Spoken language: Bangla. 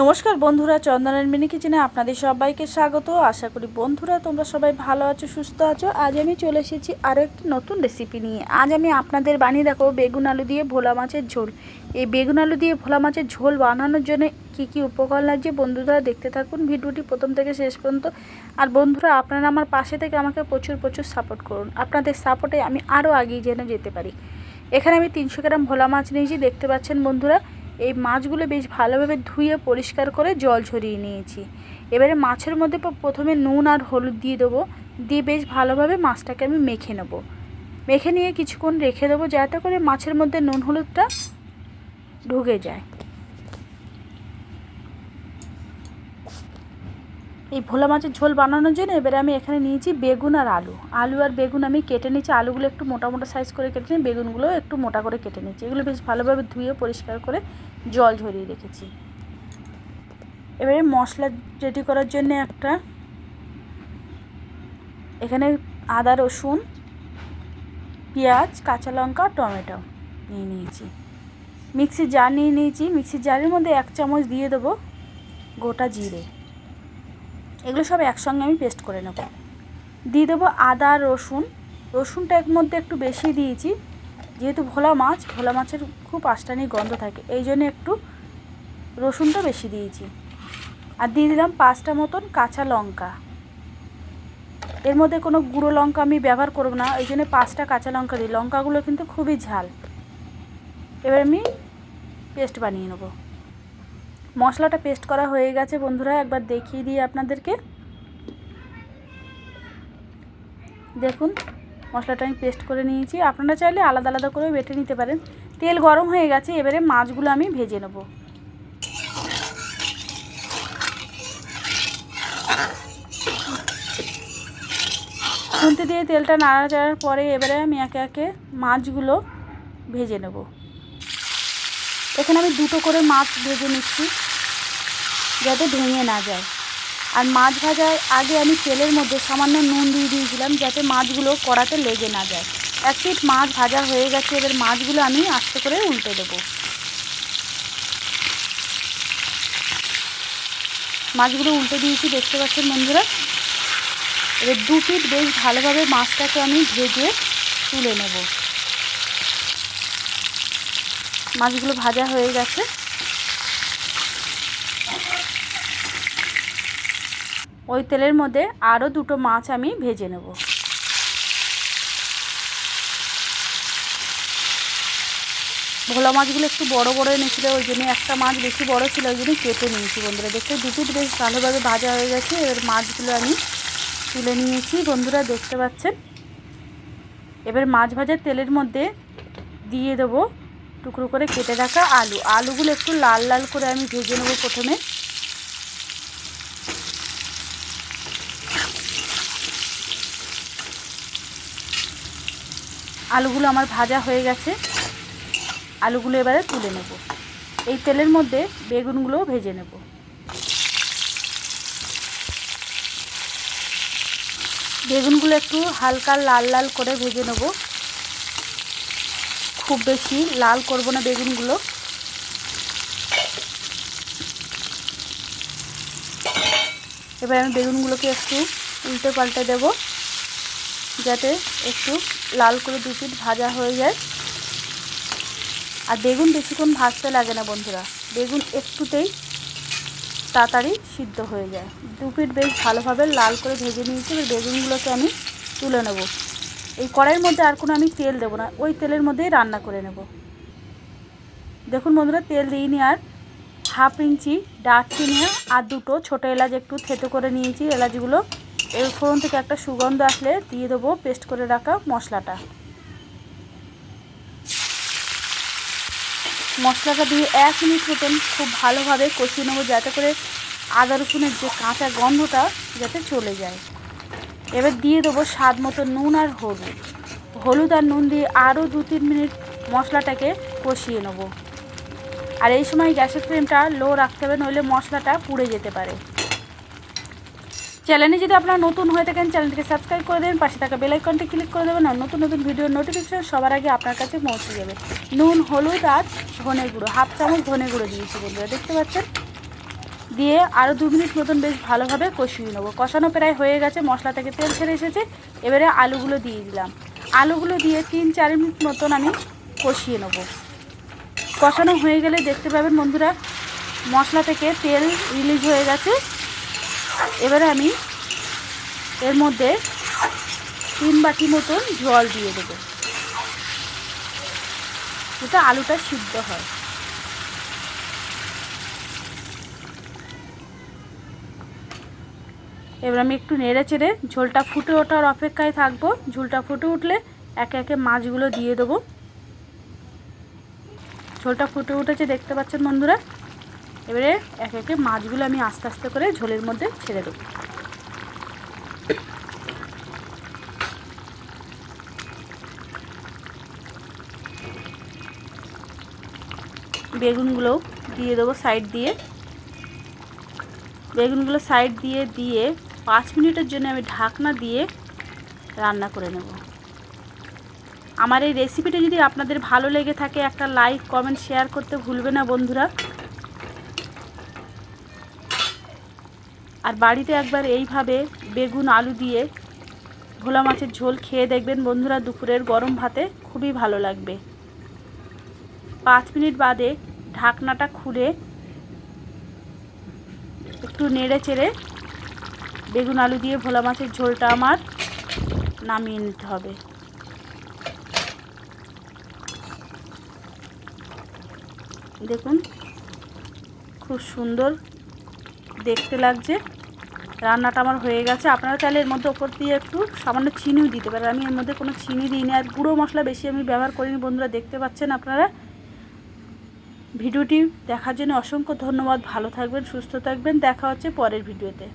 নমস্কার বন্ধুরা চন্দনের মিনি কিচেনে আপনাদের সবাইকে স্বাগত। আশা করি বন্ধুরা তোমরা সবাই ভালো আছো, সুস্থ আছো। আজ আমি চলে এসেছি আরও একটি নতুন রেসিপি নিয়ে। আজ আমি আপনাদের বানিয়ে দেখো বেগুন আলু দিয়ে ভোলা মাছের ঝোল। এই বেগুন আলু দিয়ে ভোলা মাছের ঝোল বানানোর জন্য কি কি উপকরণ লাগছে বন্ধুরা দেখতে থাকুন। ভিডিওটি প্রথম থেকে শেষ পর্যন্ত। আর বন্ধুরা, আপনারা আমার পাশে থেকে আমাকে প্রচুর প্রচুর সাপোর্ট করুন। আপনাদের সাপোর্টে আমি আরও এগিয়ে যেন যেতে পারি। এখানে আমি তিনশো গ্রাম ভোলা মাছ নিয়েছি, দেখতে পাচ্ছেন বন্ধুরা। এই মাছগুলো বেশ ভালোভাবে ধুয়ে পরিষ্কার করে জল ঝরিয়ে নিয়েছি। এবারে মাছের মধ্যে প্রথমে নুন আর হলুদ দিয়ে দেবো। দিয়ে বেশ ভালোভাবে মাছটাকে আমি মেখে নেব। মেখে নিয়ে কিছুক্ষণ রেখে দেবো যাতে করে মাছের মধ্যে নুন হলুদটা ঢুকে যায়। এই ভোলা মাছের ঝোল বানানোর জন্য এবারে আমি এখানে নিয়েছি বেগুন আর আলু। আলু আর বেগুন আমি কেটে নিয়েছি। আলুগুলো একটু মোটা মোটা সাইজ করে কেটে নিই বেগুনগুলো একটু মোটা করে কেটে নিয়েছি। এগুলো বেশ ভালোভাবে ধুয়ে পরিষ্কার করে জল ঝরিয়ে রেখেছি। এবারে মশলা রেডি করার জন্য একটা এখানে আদা, রসুন, পেঁয়াজ, কাঁচা লঙ্কা, টমেটো নিয়ে নিয়েছি। মিক্সির জার নিয়ে নিয়েছি। মিক্সির জারের মধ্যে এক চামচ দিয়ে দেবো গোটা জিরে। এগুলো সব একসঙ্গে আমি পেস্ট করে নেব। দিয়ে দেবো আদা, রসুন। রসুনটা এর মধ্যে একটু বেশি দিয়েছি। যেহেতু ভোলা মাছ, ভোলা মাছের খুব আষ্টানি গন্ধ থাকে, এই জন্য একটু রসুনটা বেশি দিয়েছি। আর দিয়ে দিলাম পাঁচটা মতন কাঁচা লঙ্কা। এর মধ্যে কোনো গুঁড়ো লঙ্কা আমি ব্যবহার করব না ওই জন্য পাঁচটা কাঁচা লঙ্কা দিই। লঙ্কাগুলো কিন্তু খুবই ঝাল। এবার আমি পেস্ট বানিয়ে নেব। মশলাটা পেস্ট করা হয়ে গেছে বন্ধুরা, একবার দেখিয়ে দিই আপনাদেরকে। দেখুন, মশলাটা আমি পেস্ট করে নিয়েছি। আপনারা চাইলে আলাদা আলাদা করে বেটে নিতে পারেন। তেল গরম হয়ে গেছে, এবারে মাছগুলো আমি ভেজে নেব। খুন্তি দিয়ে তেলটা নাড়াচাড়ার পরে এবারে আমি একে একে মাছগুলো ভেজে নেব। এখানে আমি দুটো করে মাছ ভেজে নিচ্ছি। যাতে ভেঙে না যায়। আর মাছ ভাজার আগে আমি তেলের মধ্যে সামান্য নুন দিয়ে দিয়েছিলাম যাতে মাছগুলো কড়াতে লেগে না যায়। এক পিঠ মাছ ভাজা হয়ে গেছে, এবার মাছগুলো আমি আস্তে করে উল্টে দেবো। মাছগুলো উল্টে দিয়েছি, দেখতে পাচ্ছেন বন্ধুরা? এবার দু পিঠ বেশ ভালোভাবে মাছটাকে আমি ভেজে তুলে নেব। মাছগুলো ভাজা হয়ে গেছে। ওই তেলের মধ্যে আরও দুটো মাছ আমি ভেজে নেব। ভোলা মাছগুলো একটু বড় বড় এনেছিল, ওই জন্য একটা মাছ বেশি বড় ছিল, ওই জন্য কেটে নিয়েছি বন্ধুরা। দেখতে দুটো বেশ ভালোভাবে ভাজা হয়ে গেছে, এবার মাছগুলো আমি তুলে নিয়েছি। বন্ধুরা, দেখতে পাচ্ছেন? এবার মাছ ভাজার তেলের মধ্যে দিয়ে দেবো টুকরো করে কেটে রাখা আলু। আলুগুলো একটু লাল লাল করে আমি ভেজে নেব প্রথমে। আলুগুলো আমার ভাজা হয়ে গেছে। আলুগুলো এবারে তুলে নেব। এই তেলের মধ্যে বেগুনগুলো ভেজে নেব। বেগুনগুলো একটু হালকা লাল লাল করে ভেজে নেব। খুব বেশি লাল করব না বেগুনগুলো। এবার আমি বেগুনগুলোকে একটু উল্টে পাল্টে দেব। যাতে একটু লাল করে দু পিঠ ভাজা হয়ে যায়। আর বেগুন বেশিক্ষণ ভাজতে লাগে না বন্ধুরা। বেগুন একটুতেই তাড়াতাড়ি সিদ্ধ হয়ে যায়। দু পিঠ বেশ ভালোভাবে লাল করে ভেজে নিয়েছি। এবার বেগুনগুলোকে আমি তুলে নেব। এই কড়াইয়ের মধ্যে আর কোনো আমি তেল দেবো না। ওই তেলের মধ্যেই রান্না করে নেব। দেখুন বন্ধুরা, তেল দিইনি আর হাফ ইঞ্চি দারচিনি আর দুটো ছোটো এলাচ একটু থেতো করে নিয়েছি। এলাচগুলো এর ফোড়ন থেকে একটা সুগন্ধ আসলে দিয়ে দেবো, পেস্ট করে রাখা মশলাটা। মশলাটা দিয়ে এক মিনিট মতন খুব ভালোভাবে কষিয়ে নেব, যাতে করে আদা রসুনের যে কাঁচা গন্ধটা যাতে চলে যায়। এবার দিয়ে দেবো স্বাদ মতো নুন আর হলুদ। হলুদ আর নুন দিয়ে আরও দু তিন মিনিট মশলাটাকে কষিয়ে নেব। আর এই সময় গ্যাসের ফ্লেমটা লো রাখতে হবে, নইলে মশলাটা পুড়ে যেতে পারে। চ্যানেলে যদি আপনারা নতুন হয়ে থাকেন, চ্যানেলটিকে সাবস্ক্রাইব করে দেবেন, পাশে থাকা বেলাইকনটি ক্লিক করে দেবেন, আর নতুন নতুন ভিডিওর নোটিফিকেশন সবার আগে আপনার কাছে পৌঁছে যাবে। নুন, হলুদ, আর ধনে গুঁড়ো, হাফ চামচ ধনে গুঁড়ো দিয়েছি বন্ধুরা, দেখতে পাচ্ছেন? দিয়ে আরও দু মিনিট মতন বেশ ভালোভাবে কষিয়ে নেব। কষানো প্রায় হয়ে গেছে, মশলা থেকে তেল ছেড়ে এসেছে, এবারে আলুগুলো দিয়ে দিলাম। আলুগুলো দিয়ে তিন চার মিনিট মতন আমি কষিয়ে নেব। কষানো হয়ে গেলে দেখতে পাবেন বন্ধুরা, মশলা থেকে তেল রিলিজ হয়ে গেছে। এবারে আমি এর মধ্যে তিন বাটি মতন জল দিয়ে দেবো। যাতে আলুটা সিদ্ধ হয়। এবার আমি একটু নেড়ে চেড়ে ঝোলটা ফুটে ওঠার অপেক্ষায় থাকব। ঝোলটা ফুটে উঠলে একে একে মাছগুলো দিয়ে দেবো। ঝোলটা ফুটে উঠেছে, দেখতে পাচ্ছেন বন্ধুরা? এবারে একে একে মাছগুলো আমি আস্তে আস্তে করে ঝোলের মধ্যে ছেড়ে দেবো। বেগুনগুলো দিয়ে দেবো সাইড দিয়ে। বেগুনগুলো সাইড দিয়ে দিয়ে পাঁচ মিনিটের জন্য আমি ঢাকনা দিয়ে রান্না করে নেব। আমার এই রেসিপিটা যদি আপনাদের ভালো লেগে থাকে, একটা লাইক কমেন্ট শেয়ার করতে ভুলবে না বন্ধুরা। আর বাড়িতে একবার এইভাবে বেগুন, আলু দিয়ে ভোলা মাছের ঝোল খেয়ে দেখবেন বন্ধুরা দুপুরের গরম ভাতে খুবই ভালো লাগবে। পাঁচ মিনিট বাদে ঢাকনাটা খুলে একটু নেড়ে চেড়ে বেগুন, আলু দিয়ে ভোলা মাছের ঝোলটা আমার নামিয়ে নিতে হবে। দেখুন, খুব সুন্দর দেখতে লাগছে। রান্নাটা আমার হয়ে গেছে। আপনারা চাইলে এর মধ্যে ওপর দিয়ে একটু সামান্য চিনিও দিতে পারেন। আমি এর মধ্যে কোনো চিনি দিইনি। আর গুঁড়ো মশলা বেশি আমি ব্যবহার করিনি, বন্ধুরা, দেখতে পাচ্ছেন আপনারা? ভিডিওটি দেখার জন্য অসংখ্য ধন্যবাদ। ভালো থাকবেন, সুস্থ থাকবেন। দেখা হচ্ছে পরের ভিডিওতে।